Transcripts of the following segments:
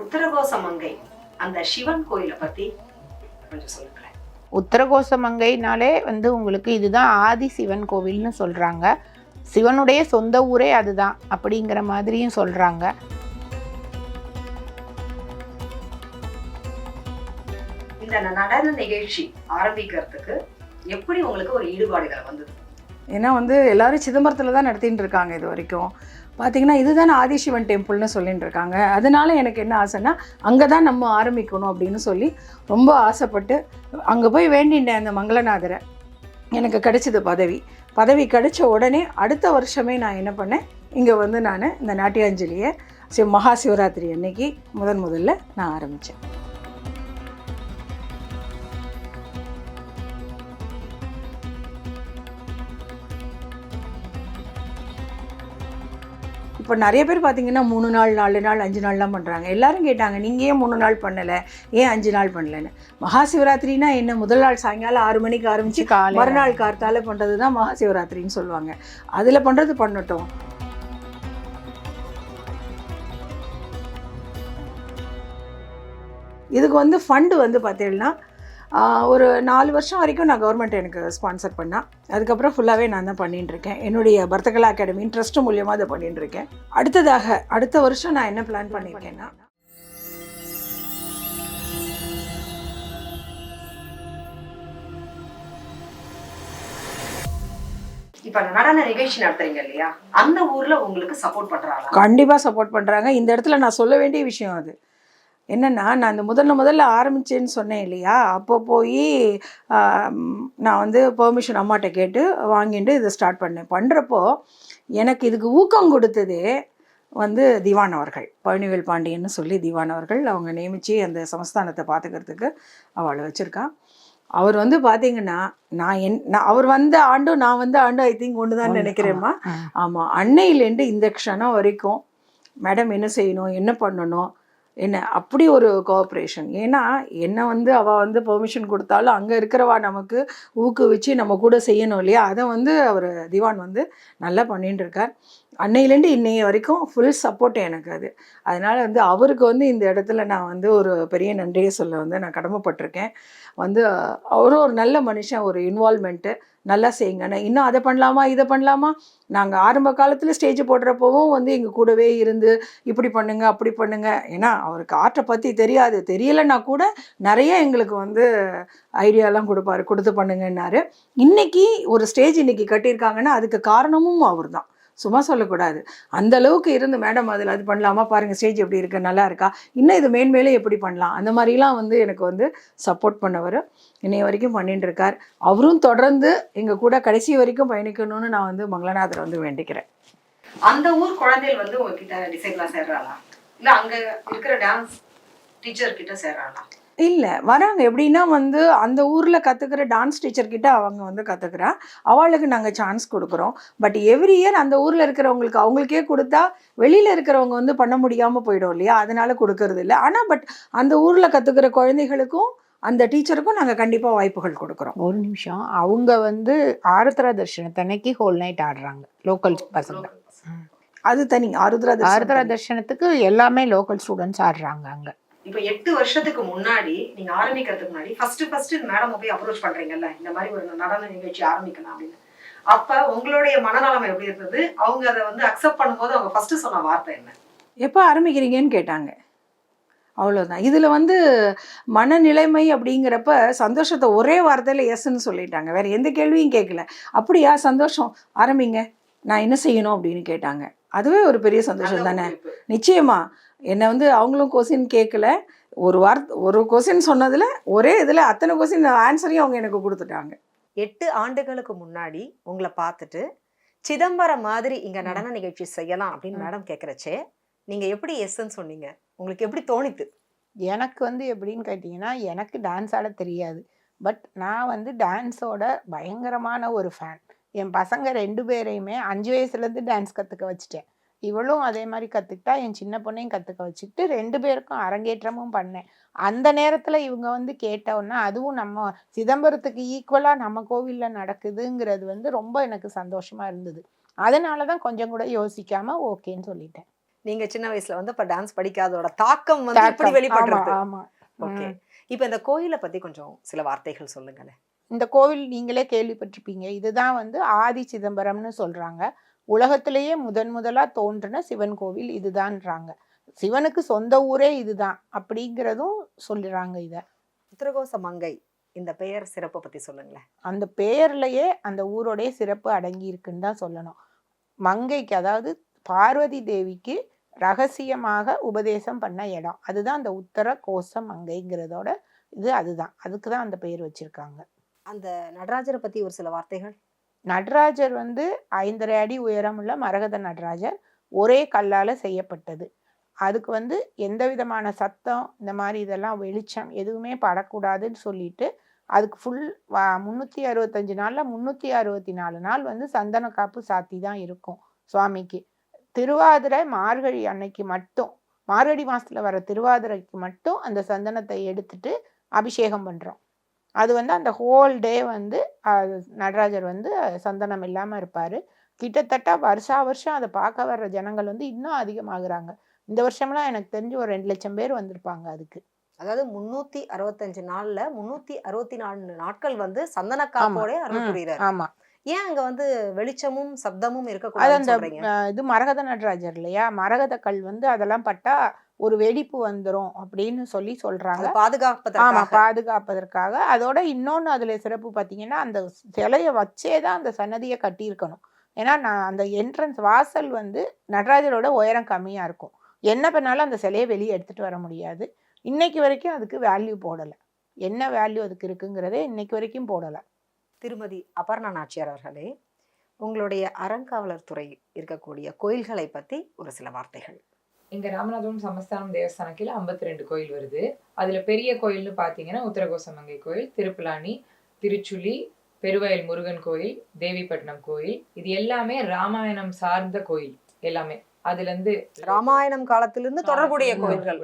உத்தரகோச மங்கை அந்த சிவன் கோயிலை பத்தி கொஞ்சம் சொல்லுங்களேன். உத்தரகோச மங்கைனாலே வந்து உங்களுக்கு இதுதான் ஆதி சிவன் கோவில்னு சொல்கிறாங்க சிவனுடைய சொந்த ஊரே அதுதான் அப்படிங்கிற மாதிரியும் சொல்கிறாங்க இந்த நடன நிகழ்ச்சி ஆரம்பிக்கிறதுக்கு எப்படி உங்களுக்கு ஒரு ஈடுபாடுகள் வந்தது? ஏன்னா வந்து எல்லாரும் சிதம்பரத்தில் தான் நடத்திட்டு இருக்காங்க இது வரைக்கும். பார்த்தீங்கன்னா இதுதான் ஆதிசிவன் டெம்பிள்னு சொல்லிட்டு இருக்காங்க. அதனால எனக்கு என்ன ஆசைன்னா அங்கே தான் நம்ம ஆரம்பிக்கணும் அப்படின்னு சொல்லி ரொம்ப ஆசைப்பட்டு அங்கே போய் வேண்டிட்டேன் அந்த மங்களநாதரை எனக்கு கிடைச்சது பதவி. பதவி கிடைச்ச உடனே அடுத்த வருஷமே நான் என்ன பண்ணேன் இங்கே வந்து நான் இந்த நாட்டியாஞ்சலியை சிவ மகா சிவராத்திரி அன்னைக்கு முதன் முதல்ல நான் ஆரம்பித்தேன் இப்போ நிறைய பேர் பார்த்தீங்கன்னா மூணு நாள் நாலு நாள் அஞ்சு நாள்லாம் பண்ணுறாங்க எல்லாரும் கேட்டாங்க நீங்கள் ஏன் மூணு நாள் பண்ணலை? ஏன் அஞ்சு நாள் பண்ணலைன்னு? மகா சிவராத்திரினா என்ன? முதல் நாள் சாயங்காலம் ஆறு மணிக்கு ஆரம்பித்து காலை மறுநாள் கார்த்தால பண்ணுறது தான் மகா சிவராத்திரின்னு சொல்லுவாங்க. அதில் பண்ணுறது பண்ணட்டும். இதுக்கு வந்து ஃபண்டு வந்து பார்த்தீங்கன்னா ஒரு நாலு வருஷம் வரைக்கும் நான் கவர்மெண்ட் எனக்கு ஸ்பான்சர் பண்ணா. அதுக்கப்புறம் ஃபுல்லாகவே நான் தான் பண்ணிட்டு இருக்கேன். என்னுடைய பர்த்தகலா அகாடமி ட்ரஸ்ட் மூலியமாக அதை பண்ணிட்டு இருக்கேன். அடுத்ததாக அடுத்த வருஷம் நான் என்ன பிளான் பண்ணியிருக்கேன்னா இப்ப நடன நிகழ்ச்சி நடத்துறீங்க இல்லையா? அந்த ஊர்ல உங்களுக்கு சப்போர்ட் பண்றாங்களா? கண்டிப்பாக சப்போர்ட் பண்ணுறாங்க இந்த இடத்துல நான் சொல்ல வேண்டிய விஷயம் அது. என்னென்னா நான் இந்த முதல்ல முதல்ல ஆரம்பிச்சேன்னு சொன்னேன் இல்லையா? அப்போ போய் நான் வந்து பெர்மிஷன் அம்மாட்ட கேட்டு வாங்கிட்டு இதை ஸ்டார்ட் பண்ணேன். பண்ணுறப்போ எனக்கு இதுக்கு ஊக்கம் கொடுத்ததே வந்து திவான் அவர்கள். பழனிவேல் பாண்டியன்னு சொல்லி திவான் அவர்கள் அவங்க நியமித்து அந்த சமஸ்தானத்தை பார்த்துக்கிறதுக்கு அவளை வச்சுருக்கான் அவர் வந்து பார்த்தீங்கன்னா நான் என் நான் அவர் வந்த ஆண்டும் நான் வந்த ஆண்டும் ஐ திங்க் ஒன்று தான் நினைக்கிறேம்மா. ஆமாம் அன்னையிலேருந்து இந்த க்ஷணம் வரைக்கும் மேடம் என்ன செய்யணும் என்ன பண்ணணும் என்ன அப்படி ஒரு கோஆப்ரேஷன் ஏன்னா என்ன வந்து அவள் வந்து பெர்மிஷன் கொடுத்தாலும் அங்கே இருக்கிறவா நமக்கு ஊக்குவிச்சு நம்ம கூட செய்யணும் இல்லையா? அதை வந்து அவர் திவான் வந்து நல்லா பண்ணிட்டு இருக்கார். அன்னையிலேருந்து இன்னைய வரைக்கும் ஃபுல் சப்போர்ட் எனக்கு அது. அதனால் வந்து அவருக்கு வந்து இந்த இடத்துல நான் வந்து ஒரு பெரிய நன்றியை சொல்ல வந்து நான் கடமைப்பட்டிருக்கேன். வந்து அவரும் ஒரு நல்ல மனுஷன் ஒரு இன்வால்மெண்ட்டு நல்லா செய்யுங்க. நான் இன்னும் அதை பண்ணலாமா இதை பண்ணலாமா? நாங்கள் ஆரம்ப காலத்தில் ஸ்டேஜ் போடுறப்பவும் வந்து எங்கள் கூடவே இருந்து இப்படி பண்ணுங்க அப்படி பண்ணுங்க. ஏன்னா அவருக்கு ஆர்ட்டை பற்றி தெரியாது. தெரியலைன்னா கூட நிறைய எங்களுக்கு வந்து ஐடியாலாம் கொடுப்பாரு. கொடுத்து பண்ணுங்கன்னாரு. இன்றைக்கி ஒரு ஸ்டேஜ் இன்றைக்கி கட்டியிருக்காங்கன்னா அதுக்கு காரணமும் அவர் தான் சும்மா சொல்லக்கூடாது. அந்த அளவுக்கு இருந்து மேடம் அதில் அது பண்ணலாமா? பாருங்கள் ஸ்டேஜ் எப்படி இருக்கு? நல்லா இருக்கா? இன்னும் இது மேன்மேலே எப்படி பண்ணலாம்? அந்த மாதிரிலாம் வந்து எனக்கு வந்து சப்போர்ட் பண்ணவர் இன்னைய வரைக்கும் பண்ணிட்டு இருக்கார் அவரும் தொடர்ந்து எங்கள் கூட கடைசி வரைக்கும் பயணிக்கணும்னு நான் வந்து மங்களநாதரை வந்து வேண்டிக்கிறேன். அந்த ஊர் குழந்தைகள் வந்து உங்ககிட்ட டிசைன்லாம் சேர்றாளா? இல்லை அங்க இருக்கிற டான்ஸ் டீச்சர் கிட்ட சேர்றாளா? இல்லை. வராங்க. எப்படின்னா வந்து அந்த ஊரில் கற்றுக்கிற டான்ஸ் டீச்சர் கிட்ட அவங்க வந்து கற்றுக்குறா அவளுக்கு நாங்கள் சான்ஸ் கொடுக்குறோம். பட் எவ்ரி இயர் அந்த ஊரில் இருக்கிறவங்களுக்கு அவங்களுக்கே கொடுத்தா வெளியில் இருக்கிறவங்க வந்து பண்ண முடியாமல் போயிடும் இல்லையா? அதனால கொடுக்கறது இல்லை. ஆனால் பட் அந்த ஊரில் கற்றுக்கிற குழந்தைகளுக்கும் அந்த டீச்சருக்கும் நாங்கள் கண்டிப்பாக வாய்ப்புகள் கொடுக்குறோம். ஒரு நிமிஷம். அவங்க வந்து ஆருத்ரா தர்ஷனத்தன்னைக்கு ஹோல் நைட் ஆடுறாங்க. லோக்கல் பசங்க. அது தனி. ஆருத்ரா ஆருத்ரா. தர்ஷனத்துக்கு எல்லாமே லோக்கல் ஸ்டூடெண்ட்ஸ் ஆடுறாங்க அங்க. இப்ப எட்டு வருஷத்துக்கு முன்னாடி நீங்க ஆரம்பிக்கிறதுக்கு முன்னாடி ஃபர்ஸ்ட் ஃபர்ஸ்ட் மேடம் போய் அப்ரோச் பண்றீங்கல்ல? இந்த மாதிரி ஒரு நடன நிகழ்ச்சி ஆரம்பிக்கணும் அப்படின்னு. அப்ப உங்களுடைய மனநலம் எப்படி இருந்தது? அவங்க அதை வந்து அக்செப்ட் பண்ணும்போது அவங்க ஃபர்ஸ்ட் சொன்ன வார்த்தை என்ன? எப்போ ஆரம்பிக்கிறீங்கன்னு கேட்டாங்க. அவ்வளோதான் இதில் வந்து மனநிலைமை அப்படிங்கிறப்ப சந்தோஷத்தை ஒரே வார்த்தையில் எஸ்ன்னு சொல்லிட்டாங்க. வேற எந்த கேள்வியும் கேட்கல அப்படியா சந்தோஷம்? ஆரம்பிங்க. நான் என்ன செய்யணும் அப்படின்னு கேட்டாங்க. அதுவே ஒரு பெரிய சந்தோஷம் தானே? குறிப்பு. என்னை வந்து அவங்களும் கொஸ்டின் கேட்கல ஒரு வார்த்தை ஒரு கொஸ்டின் சொன்னதில் ஒரே இதில் அத்தனை கொஸ்டின் ஆன்சரையும் அவங்க எனக்கு கொடுத்துட்டாங்க. எட்டு ஆண்டுகளுக்கு முன்னாடி உங்களை பார்த்துட்டு சிதம்பரம் மாதிரி இங்க நடன நிகழ்ச்சி செய்யலாம் அப்படின்னு மேடம் கேக்குறச்சே நீங்க எப்படி எஸ்ன்னு சொன்னீங்க? உங்களுக்கு எப்படி தோணித்து? எனக்கு வந்து எப்படின்னு கேட்டிங்கன்னா எனக்கு டான்ஸ் ஆட தெரியாது. பட் நான் வந்து டான்ஸோட பயங்கரமான ஒரு ஃபேன் என் பசங்க ரெண்டு பேரையுமே அஞ்சு வயசுலேருந்து டான்ஸ் கற்றுக்க வச்சுட்டேன். இவளும் அதே மாதிரி கற்றுக்கிட்டா என் சின்ன பொண்ணையும் கற்றுக்க வச்சுக்கிட்டு ரெண்டு பேருக்கும் அரங்கேற்றமும் பண்ணேன். அந்த நேரத்தில் இவங்க வந்து கேட்டோன்னா அதுவும் நம்ம சிதம்பரத்துக்கு ஈக்குவலாக நம்ம கோவிலில் நடக்குதுங்கிறது வந்து ரொம்ப எனக்கு சந்தோஷமாக இருந்தது. அதனால தான் கொஞ்சம் கூட யோசிக்காமல் ஓகேன்னு சொல்லிட்டேன். நீங்க சின்ன வயசுல வந்து இப்ப டான்ஸ் படிக்காதோட தாக்கம் வந்து. ஆமா வெளிப்படுறது ஆமா ஓகே. இப்போ இந்த கோயிலை பத்தி கொஞ்சம் சில வார்த்தைகள் சொல்லுங்களேன். இந்த கோவில் நீங்களே கேள்விப்பட்டிருப்பீங்க. இதுதான் வந்து ஆதி சிதம்பரம்னு சொல்றாங்க. உலகத்திலேயே முதன் முதலா தோன்றின சிவன் கோவில் இதுதான்றாங்க. சிவனுக்கு சொந்த ஊரே இதுதான் அப்படிங்கிறதும் சொல்லுறாங்க இத. உத்தரகோச மங்கை இந்த பெயர் சிறப்பை பத்தி சொல்லுங்களேன். அந்த பெயர்லயே அந்த ஊரோடைய சிறப்பு அடங்கி இருக்குன்னு தான் சொல்லணும். மங்கைக்கு அதாவது பார்வதி தேவிக்கு ரகசியமாக உபதேசம் பண்ண இடம். அதுதான் அந்த உத்தர கோச மங்கைங்கிறதோட இது அதுதான். அதுக்கு தான் அந்த பெயர் வச்சிருக்காங்க. அந்த நடராஜரை பத்தி ஒரு சில வார்த்தைகள்? நடராஜர் வந்து ஐந்தரை அடி உயரமுள்ள மரகத நடராஜர் ஒரே கல்லால் செய்யப்பட்டது. அதுக்கு வந்து எந்த விதமான சத்தம் இந்த மாதிரி இதெல்லாம் வெளிச்சம் எதுவுமே படக்கூடாதுன்னு சொல்லிட்டு அதுக்கு ஃபுல் முந்நூற்றி அறுபத்தஞ்சு நாளில் முந்நூற்றி அறுபத்தி நாலு நாள் வந்து சந்தன காப்பு சாத்தி தான் இருக்கும் சுவாமிக்கு. திருவாதிரை மார்கழி அன்னைக்கு மட்டும் மார்கழி மாதத்தில் வர திருவாதிரைக்கு மட்டும் அந்த சந்தனத்தை எடுத்துட்டு அபிஷேகம் பண்ணுறோம் அது வந்து அந்த ஹோல் டே வந்து நடராஜர் வந்து சந்தனம் இல்லாம இருப்பாரு. கிட்டத்தட்ட வருஷா வருஷம் அதை பார்க்க வர்ற ஜனங்கள் வந்து இன்னும் அதிகமாகுறாங்க. இந்த வருஷம்லாம் எனக்கு தெரிஞ்சு ஒரு ரெண்டு லட்சம் பேர் வந்திருப்பாங்க அதுக்கு. அதாவது முன்னூத்தி அறுபத்தஞ்சு நாள்ல முன்னூத்தி அறுபத்தி நாலு நாட்கள் வந்து சந்தன காப்போட அருள் புரியுறாரு ஆமா. ஏன் அங்க வந்து வெளிச்சமும் சப்தமும் அது இருக்கக்கூடாதுன்னு அந்த இது மரகத நடராஜர் இல்லையா? மரகத கல் வந்து அதெல்லாம் பட்டா ஒரு வெடிப்பு வந்துரும் அப்படின்னு சொல்லி ஆமா பாதுகாப்பதற்காக. பாதுகாப்பதற்காக. அதோட இன்னொன்னு அதுல சிறப்பு பாத்தீங்கன்னா அந்த சிலையை வச்சே தான் அந்த சன்னதியை கட்டியிருக்கணும். ஏன்னா நான் அந்த என்ட்ரன்ஸ் வாசல் வந்து நடராஜரோட உயரம் கம்மியா இருக்கும். என்ன பண்ணாலும் அந்த சிலையை வெளியே எடுத்துட்டு வர முடியாது. இன்னைக்கு வரைக்கும் அதுக்கு வேல்யூ போடல. என்ன வேல்யூ அதுக்கு இருக்குங்கிறதே இன்னைக்கு வரைக்கும் போடல. திருமதி அபர்ணா நாச்சியார் அவர்களே உங்களுடைய அறங்காவலர் துறை இருக்கக்கூடிய கோயில்களை பத்தி ஒரு சில வார்த்தைகள். இங்க ராமநாதபுரம் சமஸ்தானம் கீழே 52 ரெண்டு கோயில் வருது. அதுல பெரிய கோயில்னு பாத்தீங்கன்னா உத்தரகோசமங்கை கோயில் திருப்புலானி திருச்சுழி பெருவயல் முருகன் கோயில் தேவிப்பட்டினம் கோயில். இது எல்லாமே ராமாயணம் சார்ந்த கோயில் எல்லாமே. அதுல இருந்து ராமாயணம் காலத்திலிருந்து தொடர்புடைய கோயில்கள்.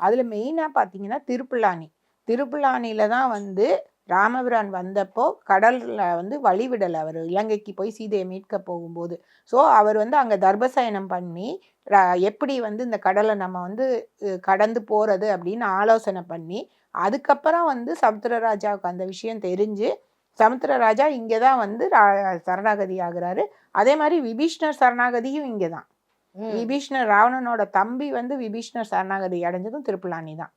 அதுல மெயினா பாத்தீங்கன்னா திருப்புல்லானி திருப்புல்லானியில தான் வந்து ராமபிரான் வந்தப்போ கடல்ல வந்து வழிவிடலை அவர். இலங்கைக்கு போய் சீதையை மீட்க போகும்போது. ஸோ அவர் வந்து அங்க தர்பசயனம் பண்ணி எப்படி வந்து இந்த கடலை நம்ம வந்து கடந்து போறது அப்படின்னு ஆலோசனை பண்ணி அதுக்கப்புறம் வந்து சமுத்திரராஜாவுக்கு அந்த விஷயம் தெரிஞ்சு சமுத்திரராஜா இங்கே தான் வந்து சரணாகதி ஆகுறாரு. அதே மாதிரி விபீஷ்ணர் சரணாகதியும் இங்கே தான். விபீஷ்ணர் ராவணனோட தம்பி வந்து விபீஷ்ணர் சரணாகதி அடைஞ்சதும் திருப்புலானி தான்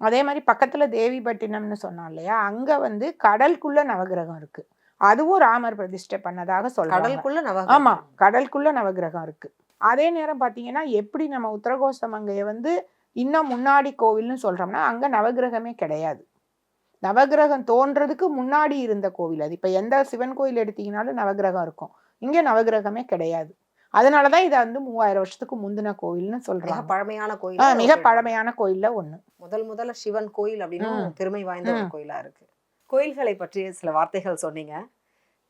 அதே மாதிரி பக்கத்துல தேவிப்பட்டினம்னு சொன்னோம் இல்லையா? அங்க வந்து கடலுக்குள்ள நவகிரகம் இருக்கு. அதுவும் ராமர் பிரதிஷ்டை பண்ணதாக சொல்றாங்க. கடலுக்குள்ள நவ ஆமா கடலுக்குள்ள நவகிரகம் இருக்கு. அதே நேரம் பாத்தீங்கன்னா எப்படி நம்ம உத்தரகோசமங்கைய வந்து இன்னும் முன்னாடி கோவில்னு சொல்றோம்னா அங்க நவகிரகமே கிடையாது. நவகிரகம் தோன்றதுக்கு முன்னாடி இருந்த கோவில் அது. இப்ப எந்த சிவன் கோயில் எடுத்தீங்கனாலும் நவகிரகம் இருக்கும். இங்க நவகிரகமே கிடையாது. அதனாலதான் இதை வந்து மூவாயிரம் வருஷத்துக்கு முந்தின கோவில்னு மிக சொல்றாங்க பழமையான கோயில் மிக பழமையான கோயில்ல ஒண்ணு. முதல் முதல்ல சிவன் கோயில் அப்படின்னு ம். பெருமை வாய்ந்த ஒரு. கோயிலா இருக்கு. கோயில்களை பற்றி சில வார்த்தைகள் சொன்னீங்க.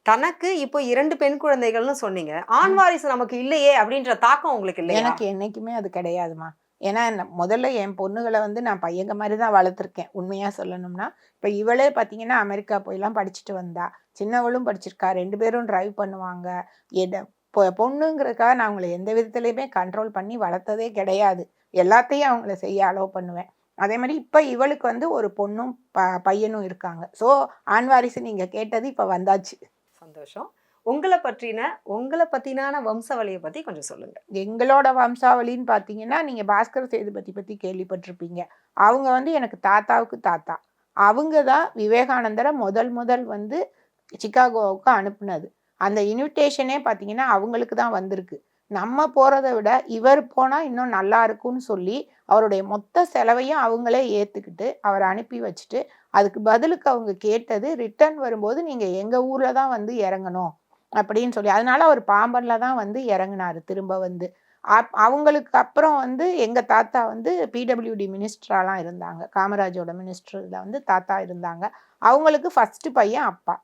தனக்கு இப்போ இரண்டு பெண் குழந்தைகள்னு சொன்னீங்க. ஆண் வாரிசு நமக்கு இல்லையே அப்படின்ற தாக்கம் உங்களுக்கு இல்லையா? எனக்கு என்னைக்குமே அது கிடையாதுமா. ஏன்னா முதல்ல என் பொண்ணுகளை வந்து நான் பையங்க மாதிரி தான் வளர்த்துருக்கேன். உண்மையா சொல்லணும்னா இப்ப இவளே பாத்தீங்கன்னா அமெரிக்கா போயெல்லாம் படிச்சுட்டு வந்தா சின்னவளும் படிச்சிருக்கா ரெண்டு பேரும் டிரைவ் பண்ணுவாங்க எத பொ- பொண்ணுங்கிறதுக்காக நான் அவங்கள எந்த விதத்துலையுமே கண்ட்ரோல் பண்ணி வளர்த்ததே கிடையாது. எல்லாத்தையும் அவங்கள செய்ய அலோவ் பண்ணுவேன். அதே மாதிரி இப்ப இவளுக்கு வந்து ஒரு பொண்ணும் ப- பையனும் இருக்காங்க. ஸோ ஆண் வாரிசு நீங்க கேட்டது இப்ப வந்தாச்சு. சந்தோஷம். உங்களை பற்றின உங்களை பத்தினான வம்சவழியை பத்தி கொஞ்சம் சொல்லுங்க. எங்களோட வம்சாவளின்னு பார்த்தீங்கன்னா நீங்க பாஸ்கர் சேதுபதி பத்தி கேள்விப்பட்டிருப்பீங்க. அவங்க வந்து எனக்கு தாத்தாவுக்கு தாத்தா. அவங்க தான் விவேகானந்தரை முதல் முதல் வந்து சிகாகோவுக்கு அனுப்புனது. அந்த இன்விடேஷனே பார்த்தீங்கன்னா அவங்களுக்கு தான் வந்திருக்கு. நம்ம போகிறத விட இவர் போனால் இன்னும் நல்லா இருக்கும்னு சொல்லி அவருடைய மொத்த செலவையும் அவங்களே ஏற்றுக்கிட்டு அவரை அனுப்பி வச்சுட்டு அதுக்கு பதிலுக்கு அவங்க கேட்டது ரிட்டர்ன் வரும்போது நீங்கள் எங்கள் ஊரில் தான் வந்து இறங்கணும் அப்படின்னு சொல்லி அதனால அவர் பாம்பனில் தான் வந்து இறங்கினார் திரும்ப வந்து. அப்- அவங்களுக்கு அப்புறம் வந்து எங்கள் தாத்தா வந்து பிடபிள்யூடி மினிஸ்டராலாம் இருந்தாங்க. காமராஜோட மினிஸ்டரில் வந்து தாத்தா இருந்தாங்க. அவங்களுக்கு ஃபஸ்ட்டு பையன் அப்பா.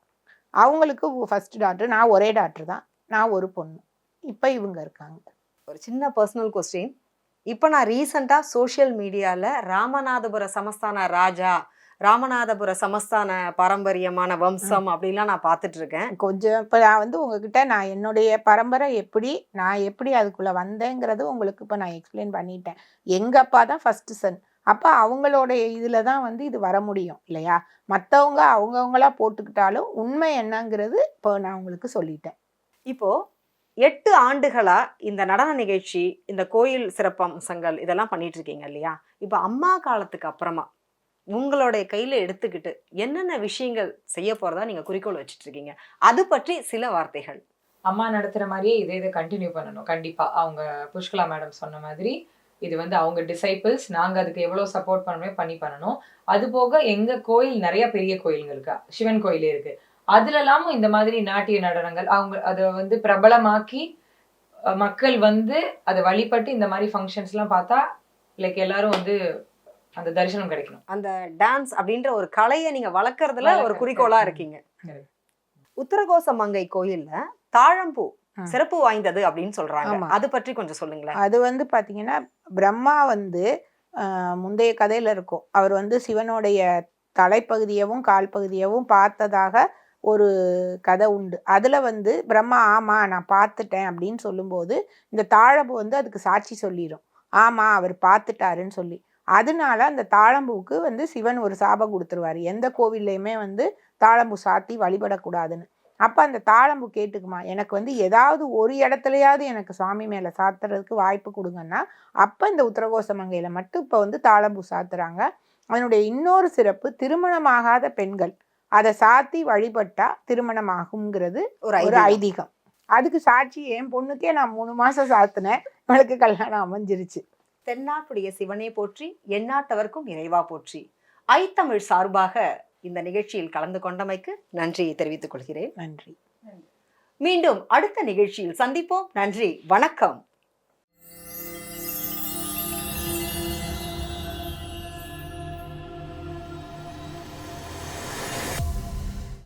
அவங்களுக்கு ஃபர்ஸ்ட் டாக்டர் நான் ஒரே டாக்டர் தான். நான் ஒரு பொண்ணு. இப்போ இவங்க இருக்காங்க. ஒரு சின்ன பர்சனல் கொஸ்டின் இப்போ நான் ரீசெண்டாக சோஷியல் மீடியாவில் ராமநாதபுர சமஸ்தான ராஜா ராமநாதபுர சமஸ்தான பாரம்பரியமான வம்சம் அப்படிலாம் நான் பார்த்துட்டு இருக்கேன். கொஞ்சம் இப்போ நான் வந்து உங்ககிட்ட நான் என்னுடைய பரம்பரை எப்படி நான் எப்படி அதுக்குள்ளே வந்தேங்கிறது உங்களுக்கு இப்போ நான் எக்ஸ்பிளைன் பண்ணிட்டேன். எங்கள் அப்பா தான் ஃபஸ்ட்டு சன் அப்போ அவங்களுடைய இதில் தான் வந்து இது வர முடியும் இல்லையா? மற்றவங்க அவங்கவுங்களா போட்டுக்கிட்டாலும் உண்மை என்னங்கிறது இப்போ நான் உங்களுக்கு சொல்லிட்டேன். இப்போ எட்டு ஆண்டுகளா இந்த நடன நிகழ்ச்சி இந்த கோயில் சிறப்பம்சங்கள் இதெல்லாம் பண்ணிட்டு இருக்கீங்க இல்லையா? இப்போ அம்மா காலத்துக்கு அப்புறமா உங்களுடைய கையில எடுத்துக்கிட்டு என்னென்ன விஷயங்கள் செய்ய போறதா நீங்க குறிக்கோள் வச்சுட்டு இருக்கீங்க? அது பற்றி சில வார்த்தைகள். அம்மா நடத்துற மாதிரியே இதே இதை கண்டினியூ பண்ணணும். கண்டிப்பா. அவங்க புஷ்கலா மேடம் சொன்ன மாதிரி இது வந்து அவங்க டிசைபிள்ஸ் நாங்க அதுக்கு எவ்வளவு சப்போர்ட் பண்ணணுமே பண்ணி பண்ணணும் அது போக எங்க கோயில் நிறைய பெரிய கோயிலுங்க இருக்கா சிவன் கோயிலே இருக்கு அதுலலாமும் இந்த மாதிரி நாட்டிய நடனங்கள் அவங்க அதை வந்து பிரபலமாக்கி மக்கள் வந்து அதை வழிபட்டு இந்த மாதிரி ஃபங்க்ஷன்ஸ் எல்லாம் பார்த்தா லைக் எல்லாரும் வந்து அந்த தரிசனம் கிடைக்கணும் அந்த டான்ஸ் அப்படின்ற ஒரு கலையை நீங்க வளர்க்கறதுல ஒரு வளர்க்கறது. குறிக்கோளா ம். இருக்கீங்க. உத்தரகோச மங்கை கோயில்ல தாழம்பூ. சிறப்பு வாய்ந்தது அப்படின்னு சொல்றாங்க. அது பற்றி கொஞ்சம் சொல்லுங்களேன். அது வந்து பார்த்தீங்கன்னா பிரம்மா வந்து முந்தைய கதையில் இருக்கும். அவர் வந்து சிவனுடைய தலைப்பகுதியவும் கால் பகுதியவும் பார்த்ததாக ஒரு கதை உண்டு. அதில் வந்து பிரம்மா ஆமாம் நான் பார்த்துட்டேன் அப்படின்னு சொல்லும்போது இந்த தாழம்பு வந்து அதுக்கு சாட்சி சொல்லிடும் ஆமாம் அவர் பார்த்துட்டாருன்னு சொல்லி. அதனால அந்த தாழம்பூவுக்கு வந்து சிவன் ஒரு சாபம் கொடுத்துருவார். எந்த கோவில்லையுமே வந்து தாழம்பூ சாத்தி வழிபடக்கூடாதுன்னு. அப்போ அந்த தாழம்பு கேட்டுக்குமா? எனக்கு வந்து ஏதாவது ஒரு இடத்துலையாவது எனக்கு சாமி மேலே சாத்துறதுக்கு வாய்ப்பு கொடுங்கன்னா அப்போ இந்த உத்தரகோசமங்கையில் மட்டும் இப்போ வந்து தாழம்பூ சாத்துறாங்க. அதனுடைய இன்னொரு சிறப்பு திருமணமாகாத பெண்கள். அதை சாத்தி வழிபட்டா திருமணமாகுங்கிறது ஒரு ஒரு ஐதீகம். அதுக்கு சாட்சி என் பொண்ணுக்கே நான் மூணு மாசம் சாத்தினேன். இவளுக்கு கல்யாணம் அமைஞ்சிருச்சு. தென்னாட்டுடைய சிவனே போற்றி எந்நாட்டவர்க்கும் இறைவா போற்றி. ஐத்தமிழ் சார்பாக இந்த நிகழ்ச்சியில் கலந்து கொண்டமைக்கு நன்றியை தெரிவித்துக் கொள்கிறேன். நன்றி. மீண்டும் அடுத்த நிகழ்ச்சியில் சந்திப்போம். நன்றி. வணக்கம்.